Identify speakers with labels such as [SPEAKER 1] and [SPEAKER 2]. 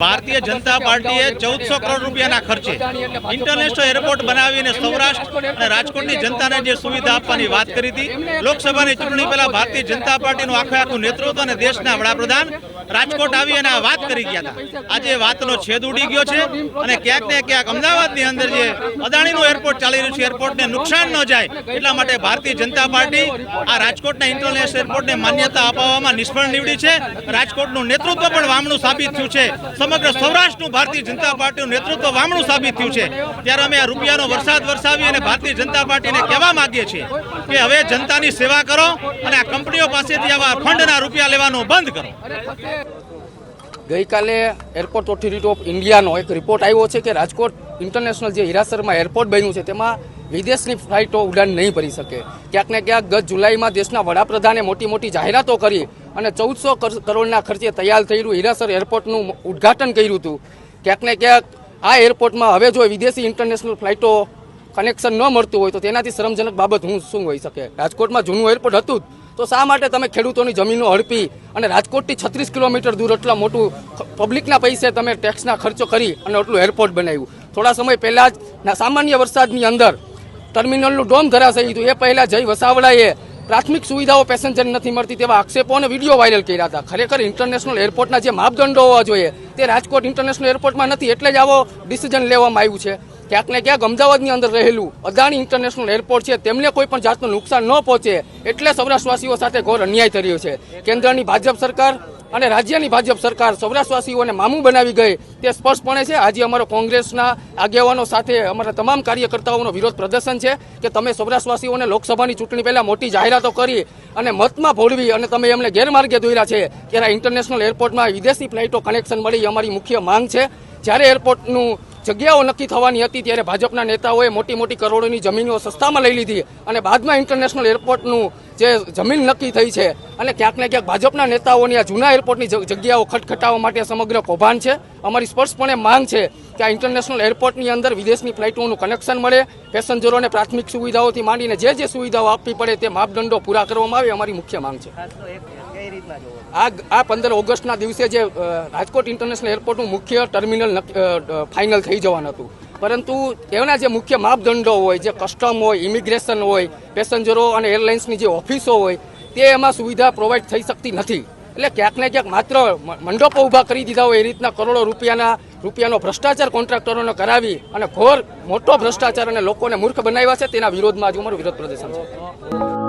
[SPEAKER 1] ભારતીય જનતા પાર્ટીએ ચૌદસો કરોડ રૂપિયાના ખર્ચે ઇન્ટરનેશનલ એરપોર્ટ બનાવીને સૌરાષ્ટ્ર અને રાજકોટની જનતાને જે સુવિધા આપવાની વાત કરી હતી. લોકસભાની ચૂંટણી પહેલા ભારતીય જનતા પાર્ટીનું આખે આખું નેતૃત્વ અને દેશના વડાપ્રધાન રાજકોટ આવી અને આ વાત કરી ગયા હતા. આજે વાતનો છેદ ઉડી ગયો છે અને ક્યાંક ને ક્યાંક અમદાવાદની અંદર જે અદાણીનું એરપોર્ટ ચાલી રહ્યું છે એરપોર્ટને નુકસાન ન જાય એટલા માટે ભારતીય જનતા પાર્ટી આ રાજકોટના ઇન્ટરનેશનલ એરપોર્ટને માન્યતા અપાવવામાં નિષ્ફળ નીવડી છે. રાજકોટનું નેતૃત્વ પણ વામણું સાબિત થયું છે. સમગ્ર સૌરાષ્ટ્રનું ભારતીય જનતા પાર્ટીનું નેતૃત્વ વામણું સાબિત થયું છે. ત્યારે અમે આ રૂપિયાનો વરસાદ વરસાવી અને ભારતીય જનતા પાર્ટીને કહેવા માંગીએ છીએ કે હવે જનતાની સેવા કરો અને આ કંપનીઓ પાસેથી આવા ફંડના રૂપિયા લેવાનું બંધ કરો.
[SPEAKER 2] ગઈકાલે એરપોર્ટ ઓથોરિટી ઓફ ઇન્ડિયાનો એક રિપોર્ટ આવ્યો છે કે રાજકોટ ઇન્ટરનેશનલ જે હિરાસરમાં એરપોર્ટ બન્યું છે, તેમાં વિદેશની ફ્લાઇટો ઉડાન નહીં ભરી શકે. ક્યાંક ને ક્યાંક ગત જુલાઈમાં દેશના વડાપ્રધાને મોટી મોટી જાહેરાતો કરી અને ચૌદસો કરોડના ખર્ચે તૈયાર થયેલું હિરાસર એરપોર્ટનું ઉદ્ઘાટન કર્યું હતું. ક્યાંક ને ક્યાંક આ એરપોર્ટમાં હવે જો વિદેશી ઇન્ટરનેશનલ ફ્લાઇટો કનેક્શન ન મળતું હોય તો તેનાથી શરમજનક બાબત હું શું હોઈ શકે? રાજકોટમાં જૂનું એરપોર્ટ હતું જ. તો શા માટે તમે ખેડૂતોની જમીનો હડપી અને રાજકોટથી છત્રીસ કિલોમીટર દૂર એટલા મોટું પબ્લિકના પૈસે તમે ટેક્સના ખર્ચો કરી અને એટલું એરપોર્ટ બનાવ્યું? થોડા સમય પહેલાં જ સામાન્ય વરસાદની અંદર ટર્મિનલનું ડોમ ધરાશયી હતું એ પહેલાં જય વસાવડાએ પ્રાથમિક સુવિધાઓ પેસેન્જર નથી મળતી તેવા આક્ષેપો અને વીડિયો વાયરલ કર્યા હતા. ખરેખર ઇન્ટરનેશનલ એરપોર્ટના જે માપદંડો હોવા જોઈએ તે રાજકોટ ઇન્ટરનેશનલ એરપોર્ટમાં નથી, એટલે જ આવો ડિસિઝન લેવામાં આવ્યું છે. ક્યાંક ને ક્યાંક અમદાવાદની અંદર રહેલું અદાણી ઇન્ટરનેશનલ એરપોર્ટ છે, તેમને કોઈ પણ જાતનું નુકસાન ન પહોંચે એટલે સૌરાષ્ટ્રવાસીઓ સાથે ઘોર અન્યાય રહ્યો છે. કેન્દ્રની ભાજપ સરકાર અને રાજ્યની ભાજપ સરકાર સૌરાષ્ટ્રવાસીઓને મામું બનાવી ગઈ. તે સ્પષ્ટપણે છે, આજે અમારો કોંગ્રેસના આગેવાનો સાથે અમારા તમામ કાર્યકર્તાઓનો વિરોધ પ્રદર્શન છે કે તમે સૌરાષ્ટ્રવાસીઓને લોકસભાની ચૂંટણી પહેલાં મોટી જાહેરાતો કરી અને મતમાં ભોળવી અને તમે એમને ગેરમાર્ગે દોર્યા છે ત્યારે ઇન્ટરનેશનલ એરપોર્ટમાં વિદેશી ફ્લાઇટો કનેક્શન મળી અમારી મુખ્ય માંગ છે. જ્યારે એરપોર્ટનું જગ્યાઓ નક્કી થવાની હતી ત્યારે ભાજપના નેતાઓએ મોટી મોટી કરોડોની જમીનો સસ્તામાં લઈ લીધી અને બાદમાં ઇન્ટરનેશનલ એરપોર્ટનું જે જમીન નક્કી થઈ છે અને ક્યાંક ને ક્યાંક ભાજપના નેતાઓની આ જૂના એરપોર્ટની જગ્યાઓ ખટખટાવવા માટે સમગ્ર કૌભાંડ છે. અમારી સ્પષ્ટપણે માંગ છે કે આ ઇન્ટરનેશનલ એરપોર્ટની અંદર વિદેશની ફ્લાઇટોનું કનેક્શન મળે, પેસેન્જરોને પ્રાથમિક સુવિધાઓથી માંડીને જે જે સુવિધાઓ આપવી પડે તે માપદંડો પૂરા કરવામાં આવે અમારી મુખ્ય માંગ છે. આ આ પંદર ઓગસ્ટના દિવસે જે રાજકોટ ઇન્ટરનેશનલ એરપોર્ટનું મુખ્ય ટર્મિનલ ફાઇનલ થઈ જવાનું હતું. પરંતુ એના જે મુખ્ય માપદંડો હોય, જે કસ્ટમ હોય, ઇમિગ્રેશન હોય, પેસેન્જરો અને એરલાઇન્સની જે ઓફિસો હોય, તે એમાં સુવિધા પ્રોવાઈડ થઈ શકતી નથી. એટલે ક્યાંક ને ક્યાંક માત્ર મંડપો ઊભા કરી દીધા હોય એ રીતના કરોડો રૂપિયાના, રૂપિયાનો ભ્રષ્ટાચાર કોન્ટ્રાક્ટરોને કરાવી અને ઘોર મોટો ભ્રષ્ટાચાર અને લોકોને મૂર્ખ બનાવ્યા છે તેના વિરોધમાં આજે અમારું વિરોધ પ્રદર્શન છે.